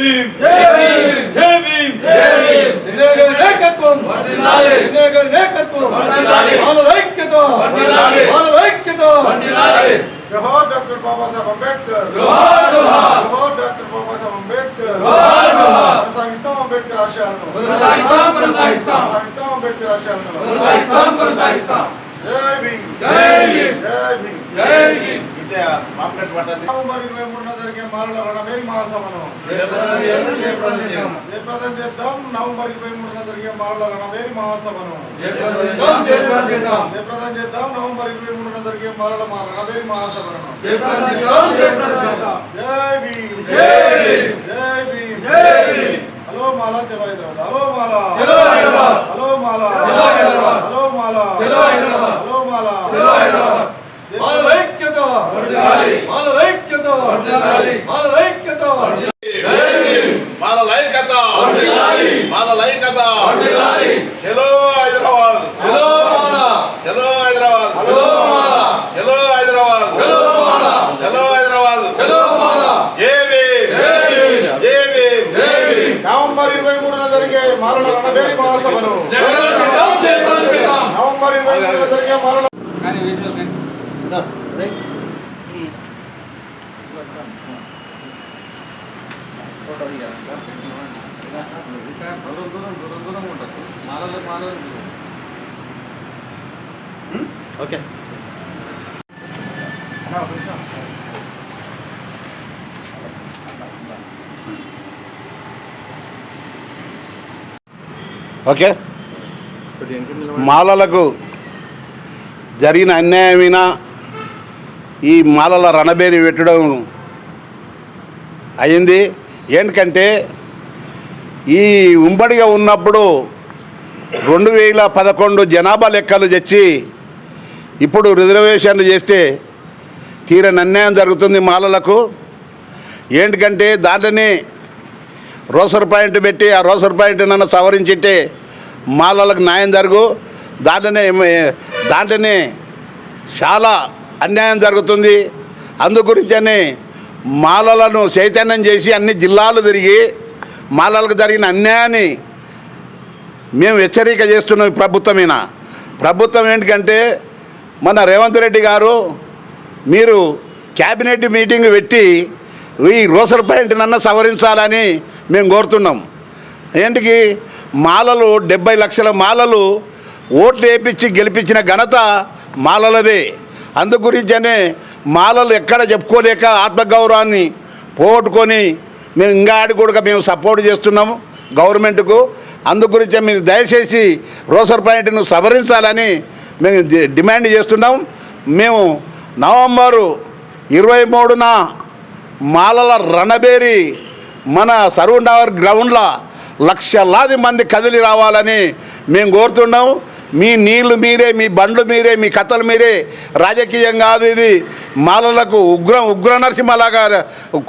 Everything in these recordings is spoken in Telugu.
భీమ్ జై భీమ్ జై భీమ్ జై భీమ్ జనగణ నాయకత్వం వర్ధిల్లాలి జనగణ నాయకత్వం వర్ధిల్లాలి మానవ ఐక్యత వర్ధిల్లాలి మానవ ఐక్యత వర్ధిల్లాలి జోహార్ డాక్టర్ బాబాసాహెబ్ అంబేద్కర్ జోహార్ జోహార్ జోహార్ డాక్టర్ బాబాసాహెబ్ అంబేద్కర్ జోహార్ జోహార్ కొనసాగిస్తాం అంబేద్కర్ ఆశయాలను కొనసాగిస్తాం కొనసాగిస్తాం కొనసాగిస్తాం అంబేద్కర్ ఆశయాలను కొనసాగిస్తాం కొనసాగిస్తాం జై భీమ్ జై భీమ్ జై భీమ్ జై భీమ్ నవంబర్ ఇరవై మూడున జరిగే మాలల రణమేరి మహాసభను జయప్రదం చేద్దాం, నవంబర్ ఇరవై మూడున జరిగే మాలల రణమేరి మహాసభను జయప్రదం చేద్దాం, నవంబర్ ఇరవై మూడున జరిగే మాలల రణమేరి మహాసభను. జై భీమ్. జై భీమ్. జై భీమ్. జై భీమ్. హలో మాలా చలో హైదరాబాద్ హలో మాలా చలో హైదరాబాద్. హలో మాలా చలో హైదరాబాద్. హలో మాలా చలో హైదరాబాద్. హలో మాలా చలో హైదరాబాద్. మానవ ఐక్యత వర్ధిల్లాలి మానవ మానవ ఐక్యత. మన లైకత వర్ధిల్లాలి మన లైకత వర్ధిల్లాలి hello Hyderabad. Hello Mala hello Hyderabad. Hello Mala hello Hyderabad. Hello Mala hello Hyderabad. Hello Mala ఏవి జై భీమ్. ఏవి జై భీమ్. నవంబర్ ఇరవై మూడున జరిగే మాలల రణబేరి ఓకే. మాలలకు జరిగిన అన్యాయమైన ఈ మాలల రణబేరి పెట్టడం అయింది. ఏంటంటే ఈ ఉమ్మడిగా ఉన్నప్పుడు రెండు వేల పదకొండు జనాభా లెక్కలు తెచ్చి ఇప్పుడు రిజర్వేషన్లు చేస్తే తీరని అన్యాయం జరుగుతుంది మాలలకు. ఏంటికంటే దాంట్లోనే రోసర్ పాయింట్ పెట్టి ఆ రోసర్ పాయింట్ నన్ను సవరించితే మాలలకు న్యాయం జరుగు. దాంట్లోనే దాంట్లోనే చాలా అన్యాయం జరుగుతుంది. అందు గురించని మాలలను చైతన్యం చేసి అన్ని జిల్లాలు తిరిగి మాలలకు జరిగిన అన్యాయాన్ని మేము హెచ్చరిక చేస్తున్నాం ప్రభుత్వమైన ప్రభుత్వం ఏంటంటే మన రేవంత్ రెడ్డి గారు మీరు క్యాబినెట్ మీటింగ్ పెట్టి ఈ రోసర్ పాయింట్నన్న సవరించాలని మేము కోరుతున్నాం. ఏంటికి? మాలలు డెబ్బై లక్షల మాలలు ఓట్లు వేయించి గెలిపించిన ఘనత మాలలదే. అందు గురించనే మాలలు ఎక్కడ చెప్పుకోలేక ఆత్మగౌరవాన్ని పోగొట్టుకొని మేము ఇంకా ఆడి కూడా మేము సపోర్ట్ చేస్తున్నాము గవర్నమెంట్కు. అందు గురించి మీరు దయచేసి రోసర్ పాయింట్ను సవరించాలని మేము డిమాండ్ చేస్తున్నాం. మేము నవంబరు ఇరవై మూడున మాలల రణబేరి మన సరూర్ నగర్ గ్రౌండ్లో లక్షలాది మంది కదిలి రావాలని మేము కోరుతున్నాం. మీ నీళ్ళు మీరే మీ బండ్లు మీరే మీ కథలు మీరే. రాజకీయం కాదు ఇది. మాలలకు ఉగ్ర ఉగ్ర నరసింహలాగా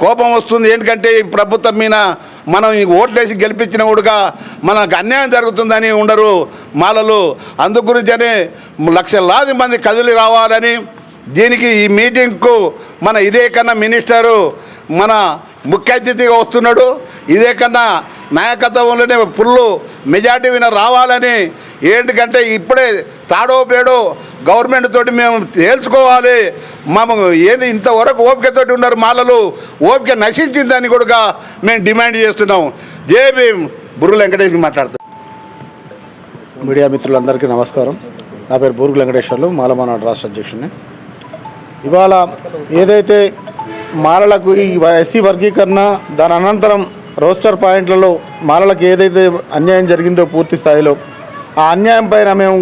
కోపం వస్తుంది. ఏంటంటే ఈ ప్రభుత్వం మీద మనం ఈ ఓట్లేసి గెలిపించిన కూడా మనకు అన్యాయం జరుగుతుందని ఉండరు మాలలు. అందు గురించనే లక్షలాది మంది కదిలి రావాలని దీనికి ఈ మీటింగ్కు మన ఇదే కన్నా మినిస్టరు మన ముఖ్య అతిథిగా వస్తున్నాడు. ఇదే కన్నా నాయకత్వంలోనే ఫుల్లు మెజార్టీ విన రావాలని ఏంటికంటే ఇప్పుడే తాడో పేడో గవర్నమెంట్ తోటి మేము తేల్చుకోవాలి. మేము ఏది ఇంతవరకు ఓపికతోటి ఉన్నారు మాలలు. ఓపిక నశించిందని కూడా మేము డిమాండ్ చేస్తున్నాం. జేబీ బుర్రు వెంకటేష్ మాట్లాడుతున్నాం మీడియా మిత్రులందరికీ నమస్కారం. నా పేరు బూరుగు వెంకటేశ్వర్లు మాలమానాడు రాష్ట్ర అధ్యక్షుడిని. ఇవాళ ఏదైతే మాలలకు ఈ ఎస్సీ వర్గీకరణ దాని అనంతరం రోస్టర్ పాయింట్లలో మాలలకు ఏదైతే అన్యాయం జరిగిందో పూర్తి స్థాయిలో ఆ అన్యాయం పైన మేము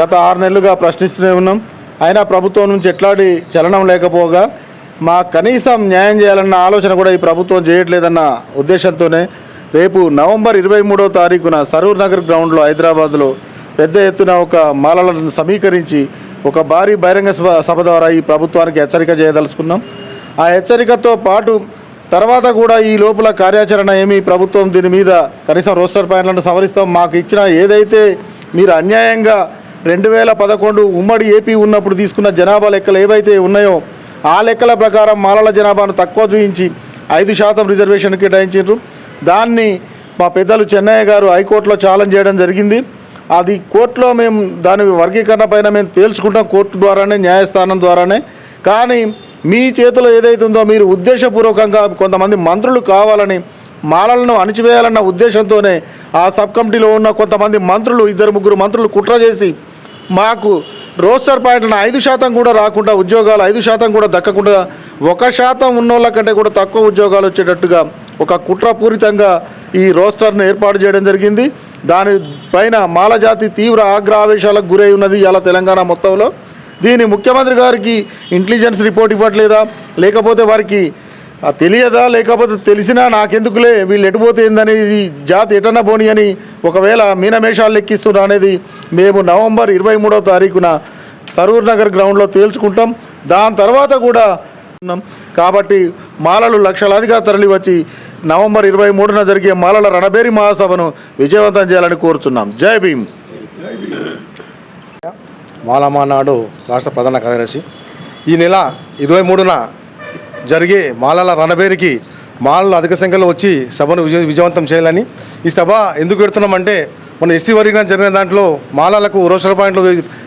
గత ఆరు నెలలుగా ప్రశ్నిస్తూనే ఉన్నాం. అయినా ప్రభుత్వం నుంచి ఎట్లాంటి చలనం లేకపోగా మా కనీసం న్యాయం చేయాలన్న ఆలోచన కూడా ఈ ప్రభుత్వం చేయట్లేదన్న ఉద్దేశంతోనే రేపు నవంబర్ ఇరవై మూడో తారీఖున సరూర్ నగర్ గ్రౌండ్లో హైదరాబాద్లో పెద్ద ఎత్తున ఒక మాలలను సమీకరించి ఒక భారీ బహిరంగ సభ సభ ద్వారా ఈ ప్రభుత్వానికి హెచ్చరిక చేయదలుచుకున్నాం. ఆ హెచ్చరికతో పాటు తర్వాత కూడా ఈ లోపల కార్యాచరణ ఏమి ప్రభుత్వం దీని మీద కనీసం రోస్టర్ పాయింట్లను సవరిస్తాం. మాకు ఇచ్చిన ఏదైతే మీరు అన్యాయంగా రెండు వేల పదకొండు ఉమ్మడి ఏపీ ఉన్నప్పుడు తీసుకున్న జనాభా లెక్కలు ఏవైతే ఉన్నాయో ఆ లెక్కల ప్రకారం మాలల జనాభాను తక్కువ చూపించి ఐదు శాతం రిజర్వేషన్ కేటాయించారు దాన్ని మా పెద్దలు చెన్నయ్య గారు హైకోర్టులో ఛాలెంజ్ చేయడం జరిగింది. అది కోర్టులో మేము దాని వర్గీకరణ పైన మేము తేల్చుకుంటాం. కోర్టు ద్వారానే న్యాయస్థానం ద్వారానే. కానీ మీ చేతిలో ఏదైతే ఉందో మీరు ఉద్దేశపూర్వకంగా కొంతమంది మంత్రులు కావాలని మాలలను అణిచివేయాలన్న ఉద్దేశంతోనే ఆ సబ్ కమిటీలో ఉన్న కొంతమంది మంత్రులు ఇద్దరు ముగ్గురు మంత్రులు కుట్ర చేసి మాకు రోస్టర్ పాయింట్లను ఐదు శాతం కూడా రాకుండా ఉద్యోగాలు ఐదు శాతం కూడా దక్కకుండా ఒక శాతం ఉన్నోళ్ళ కంటే కూడా తక్కువ ఉద్యోగాలు వచ్చేటట్టుగా ఒక కుట్రపూరితంగా ఈ రోస్టర్ను ఏర్పాటు చేయడం జరిగింది. దానిపైన మాలజాతి తీవ్ర ఆగ్రహావేశాలకు గురై ఉన్నది ఇలా తెలంగాణ మొత్తంలో. దీని ముఖ్యమంత్రి గారికి ఇంటెలిజెన్స్ రిపోర్ట్ ఇవ్వట్లేదా? లేకపోతే వారికి తెలియదా? లేకపోతే తెలిసినా నాకెందుకులే? వీళ్ళు ఎటుపోతే ఏందనేది జాతి ఎటన్నా పోని అని ఒకవేళ మీనమేషాలు లెక్కిస్తున్నా అనేది మేము నవంబర్ ఇరవై మూడవ తారీఖున సరూర్ నగర్ గ్రౌండ్లో తేల్చుకుంటాం. దాని తర్వాత కూడా ఉన్నాం. కాబట్టి మాలలు లక్షలాదిగా తరలివచ్చి నవంబర్ ఇరవై మూడున జరిగే మాలల రణబేరి మహాసభను విజయవంతం చేయాలని కోరుతున్నాం. జై భీమ్. మాలమా నాడు రాష్ట్ర ప్రధాన కార్యదర్శి. ఈ నెల ఇరవై మూడున జరిగే మాలల రణబేరికి మాలలు అధిక సంఖ్యలో వచ్చి సభను విజయ విజయవంతం చేయాలని ఈ సభ ఎందుకు పెడుతున్నామంటే మన ఎస్సీ వర్గీకరణ జరిగిన దాంట్లో మాలలకు రోషల పాయింట్లు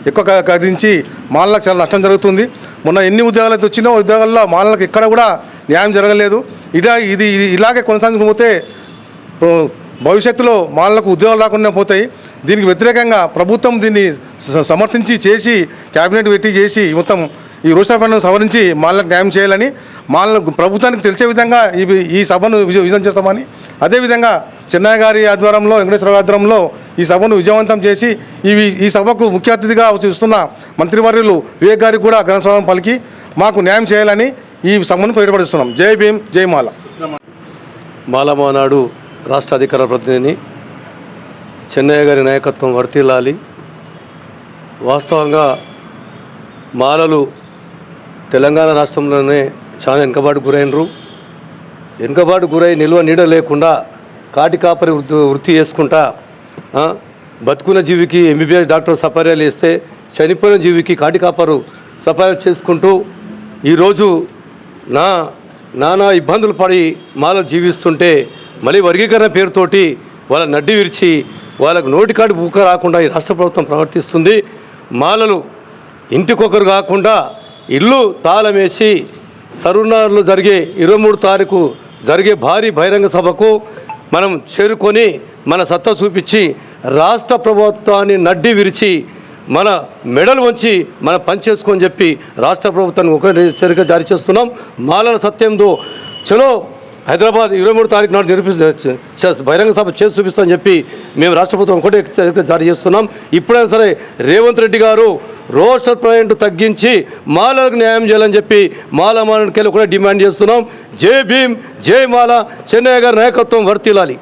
ఎక్కువ కదించి మాలలకు చాలా నష్టం జరుగుతుంది. మొన్న ఎన్ని ఉద్యోగాలు అయితే వచ్చినో ఉద్యోగాల్లో మాలలకు ఎక్కడ కూడా న్యాయం జరగలేదు. ఇలా ఇది ఇలాగే కొనసాగిపోతే భవిష్యత్తులో మాలకు ఉద్యోగాలు రాకుండా పోతాయి. దీనికి వ్యతిరేకంగా ప్రభుత్వం దీన్ని సమర్థించి చేసి క్యాబినెట్ పెట్టి చేసి మొత్తం ఈ రోస్టర్ పనులను సవరించి మాలకు న్యాయం చేయాలని మాలను ప్రభుత్వానికి తెలిసే విధంగా ఈ ఈ సభను విజయ విజయం చేస్తామని. అదేవిధంగా చెన్నై గారి ఆధ్వర్యంలో వెంకటేశ్వర ఆధ్వర్యంలో ఈ సభను విజయవంతం చేసి ఇవి ఈ సభకు ముఖ్య అతిథిగా వస్తున్న మంత్రివర్యులు వివేక్ గారికి కూడా ఘనస్వాగతం పలికి మాకు న్యాయం చేయాలని ఈ సభను బయటపడిస్తున్నాం జై భీమ్ జై మాల. మాలమానాడు రాష్ట్ర అధికార ప్రతినిధిని చెన్నయ్య గారి నాయకత్వం వర్తిల్లాలి. వాస్తవంగా మాలలు తెలంగాణ రాష్ట్రంలోనే చాలా వెనుకబాటు గురైనరు. వెనుకబాటు గురై నిల్వ నీడ లేకుండా కాటి కాపరి వృత్తి వృత్తి చేసుకుంటా బతుకున్న జీవికి ఎంబీబీఎస్ డాక్టర్ సపర్యాలు ఇస్తే చనిపోయిన జీవికి కాటి కాపరు సపర్యాలు చేసుకుంటూ ఈరోజు నా నానా ఇబ్బందులు పడి మాలలు జీవిస్తుంటే మళ్ళీ వర్గీకరణ పేరుతోటి వాళ్ళ నడ్డి విరిచి వాళ్ళకు నోటికాడి ఊక రాకుండా ఈ రాష్ట్ర ప్రభుత్వం ప్రవర్తిస్తుంది. మాలలు ఇంటికొకరు కాకుండా ఇల్లు తాళమేసి సరునారులో జరిగే ఇరవై మూడు తారీఖు జరిగే భారీ బహిరంగ సభకు మనం చేరుకొని మన సత్తా చూపించి రాష్ట్ర ప్రభుత్వాన్ని నడ్డి విరిచి మన మెడలు వంచి మనం పనిచేసుకొని చెప్పి రాష్ట్ర ప్రభుత్వాన్ని ఒక హెచ్చరిక జారీ చేస్తున్నాం. మాలల సత్యంతో చలో హైదరాబాద్ ఇరవై మూడు తారీఖు నాడు నిరూపి బహిరంగ సభ చేసి చూపిస్తామని చెప్పి మేము రాష్ట్ర ప్రభుత్వం ఒకటే జారీ చేస్తున్నాం. ఇప్పుడైనా సరే రేవంత్ రెడ్డి గారు రోస్టర్ పాయింట్ తగ్గించి మాలలకు న్యాయం చేయాలని చెప్పి మాల మాలకెళ్ళి కూడా డిమాండ్ చేస్తున్నాం. జై భీమ్ జై మాల. చెన్నయ్య గారి నాయకత్వం వర్తిల్లాలి.